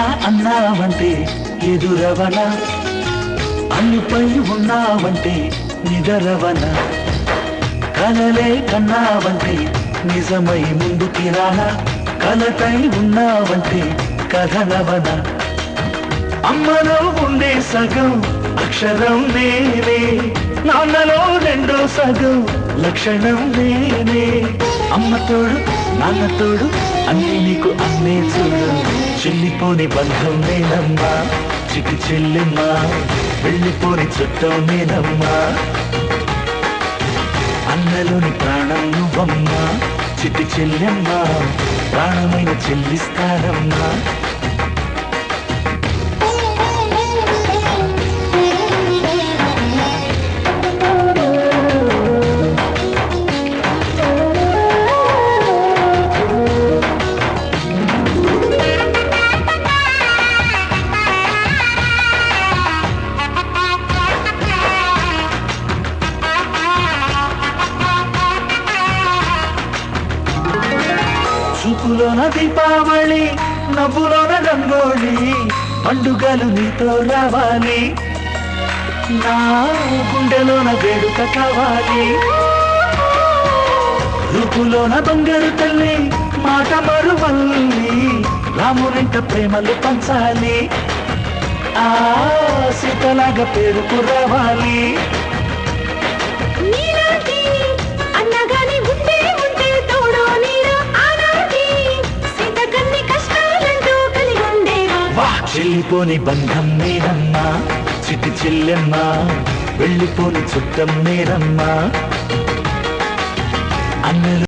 అన్నావంటే ఎదురవన. అల్లుపై ఉన్నావంటే నిదరవన. కలలే కన్నావంటే నిజమై ముందుకి రానా. కలతై ఉన్నావంటే కథనవన అమ్మలో ఉండే సగం అక్షరం నేనే. నాన్నలో రెండో సగం లక్షణం నేనే. అమ్మ తోడు నాన్న తోడు అన్నీ నీకు అన్నే చూడు. చెల్లిపోని బంధం నేనమ్మా. చిటి చెల్లెమ్మా. వెళ్ళిపోని చుట్టం నేనమ్మా. అన్నలోని ప్రాణం నువ్వమ్మా. చిటి చెల్లెమ్మా. ప్రాణమైన చెల్లిస్తానమ్మా. చూపులోన దీపావళి నవ్వులోన రంగోళి పండుగలు నీతో రావాలి. నా గుండెలోన వేడుక కావాలి. రూపులోన బంగారు తల్లి మాట మరువల్లి రామునింట ప్రేమలు పంచాలి. ఆ సీతలాగా పేరుకు రావాలి. చెల్లిపోని బంధం నేనమ్మా చిట్టి చెల్లెమ్మా వెళ్ళిపోని చుట్టం నేనమ్మా. అన్నలు